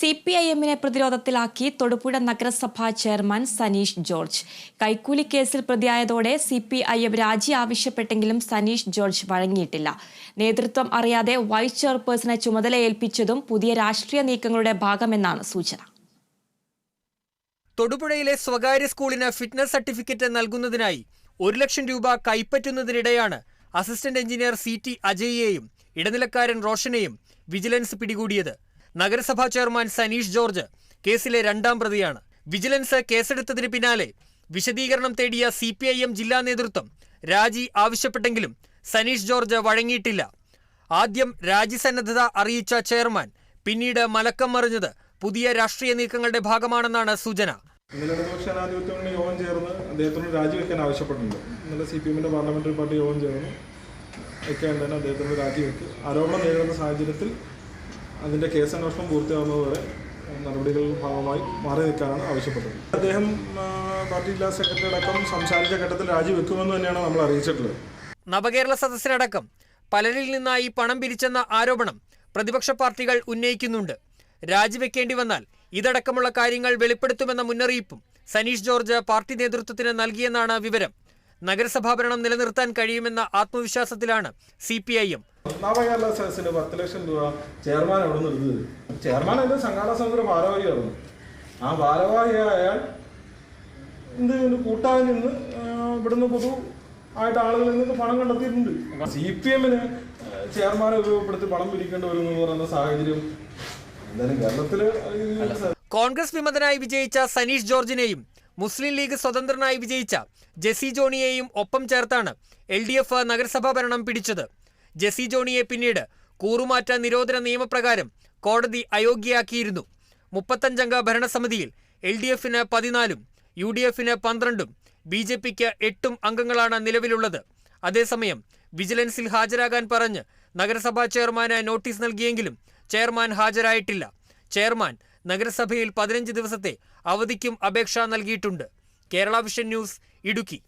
C P I എമ്മിനെ പ്രതിരോധത്തിലാക്കി തൊടുപുഴ നഗരസഭാ chairman Saneesh George. കൈക്കൂലി കേസിൽ പ്രതിയായതോടെ സി പി ഐ എം രാജി ആവശ്യപ്പെട്ടെങ്കിലും സനീഷ് ജോർജ് വഴങ്ങിയിട്ടില്ല. നേതൃത്വം അറിയാതെ വൈസ് ചെയർപേഴ്സണെ ചുമതല ഏൽപ്പിച്ചതും പുതിയ രാഷ്ട്രീയ നീക്കങ്ങളുടെ ഭാഗമെന്നാണ് സൂചന. തൊടുപുഴയിലെ സ്വകാര്യ സ്കൂളിന് ഫിറ്റ്നസ് സർട്ടിഫിക്കറ്റ് നൽകുന്നതിനായി ഒരു ലക്ഷം രൂപ കൈപ്പറ്റുന്നതിനിടെയാണ് അസിസ്റ്റന്റ് എഞ്ചിനീയർ സി ടി അജയ്യെയും ഇടനിലക്കാരൻ റോഷനെയും വിജിലൻസ് പിടികൂടിയത്. നഗരസഭാ ചെയർമാൻ സനീഷ് ജോർജ് കേസിലെ രണ്ടാം പ്രതിയാണ്. വിജിലൻസ് കേസെടുത്തതിന് പിന്നാലെ വിശദീകരണം തേടിയ സി പി ഐ എം ജില്ലാ നേതൃത്വം രാജി ആവശ്യപ്പെട്ടെങ്കിലും സനീഷ് ജോർജ് വഴങ്ങിയിട്ടില്ല. ആദ്യം രാജിസന്നദ്ധത അറിയിച്ച ചെയർമാൻ പിന്നീട് മലക്കം മറിഞ്ഞത് പുതിയ രാഷ്ട്രീയ നീക്കങ്ങളുടെ ഭാഗമാണെന്നാണ് സൂചന. ഇന്നലെ ഇടതുപക്ഷ ജനാധിപത്യ മുന്നണി യോഗം ചേർന്ന് അദ്ദേഹത്തിനോട് രാജിവെക്കാൻ ആവശ്യപ്പെട്ടിട്ടുണ്ട്. ഇന്നലെ സി പി എമ്മിന്റെ പാർലമെന്ററി പാർട്ടി യോഗം ചേർന്ന്. വെക്കാൻ തന്നെ അദ്ദേഹത്തിനോട് രാജിവെക്ക് ആരോപണം നേരിടുന്ന സാഹചര്യത്തിൽ അതിന്റെ കേസ് അന്വേഷണം പൂർത്തിയാകുന്നതോടെ നടപടികളുടെ ഭാഗമായി മാറി നിൽക്കാനാണ് ആവശ്യപ്പെട്ടത്. അദ്ദേഹം പാർട്ടി ജില്ലാ സെക്രട്ടറി അടക്കം സംസാരിച്ച ഘട്ടത്തിൽ രാജിവെക്കുമെന്ന് തന്നെയാണ് നമ്മൾ അറിയിച്ചിട്ടുള്ളത്. നവകേരള സദസ്സിനടക്കം പലരിൽ നിന്നായി പണം പിരിച്ചെന്ന ആരോപണം പ്രതിപക്ഷ പാർട്ടികൾ ഉന്നയിക്കുന്നുണ്ട്. രാജിവെക്കേണ്ടി വന്നാൽ ഇതടക്കമുള്ള കാര്യങ്ങൾ വെളിപ്പെടുത്തുമെന്ന മുന്നറിയിപ്പും സനീഷ് ജോർജ് പാർട്ടി നേതൃത്വത്തിന് നൽകിയെന്നാണ് വിവരം. നഗരസഭാ ഭരണം നിലനിർത്താൻ കഴിയുമെന്ന ആത്മവിശ്വാസത്തിലാണ് C P I M. Navakerala സദസ്സിന് പത്ത് ലക്ഷം രൂപ ചെയർമാൻ അവിടെ നിന്ന് ചെയർമാൻ എന്റെ സംഘാടന സമിതിയുടെ ഭാരവാഹിയായിരുന്നു. ആ ഭാരവാഹിയായ എന്ത് കൂട്ടായി നിന്ന് ഇവിടുന്ന് പൊതു ആയിട്ട് ആളുകളിൽ നിന്ന് പണം കണ്ടെത്തിയിട്ടുണ്ട്. സി പി എമ്മിന് ചെയർമാനെ ഉപയോഗപ്പെടുത്തി പണം പിരിക്കേണ്ടി വരും എന്ന് പറയുന്ന സാഹചര്യം എന്തായാലും കേരളത്തിൽ കോൺഗ്രസ് വിമതനായി വിജയിച്ച സനീഷ് ജോർജിനെയും മുസ്ലിം ലീഗ് സ്വതന്ത്രനായി വിജയിച്ച ജെസി ജോണിയെയും ഒപ്പം ചേർത്താണ് എൽ ഡി എഫ് നഗരസഭാ ഭരണം പിടിച്ചത്. ജെസി ജോണിയെ പിന്നീട് കൂറുമാറ്റ നിരോധന നിയമപ്രകാരം കോടതി അയോഗ്യയാക്കിയിരുന്നു. മുപ്പത്തഞ്ചംഗ ഭരണസമിതിയിൽ എൽ ഡി എഫിന് പതിനാലും യു ഡി എഫിന് പന്ത്രണ്ടും ബി ജെ പിക്ക് എട്ടും അംഗങ്ങളാണ് നിലവിലുള്ളത്. അതേസമയം വിജിലൻസിൽ ഹാജരാകാൻ പറഞ്ഞ് നഗരസഭാ ചെയർമാന് നോട്ടീസ് നൽകിയെങ്കിലും ചെയർമാൻ ഹാജരായിട്ടില്ല. ചെയർമാൻ നഗരസഭയിൽ പതിനഞ്ച് ദിവസത്തെ അവധിക്കും അപേക്ഷ നൽകിയിട്ടുണ്ട്. Kerala Vision News Idukki.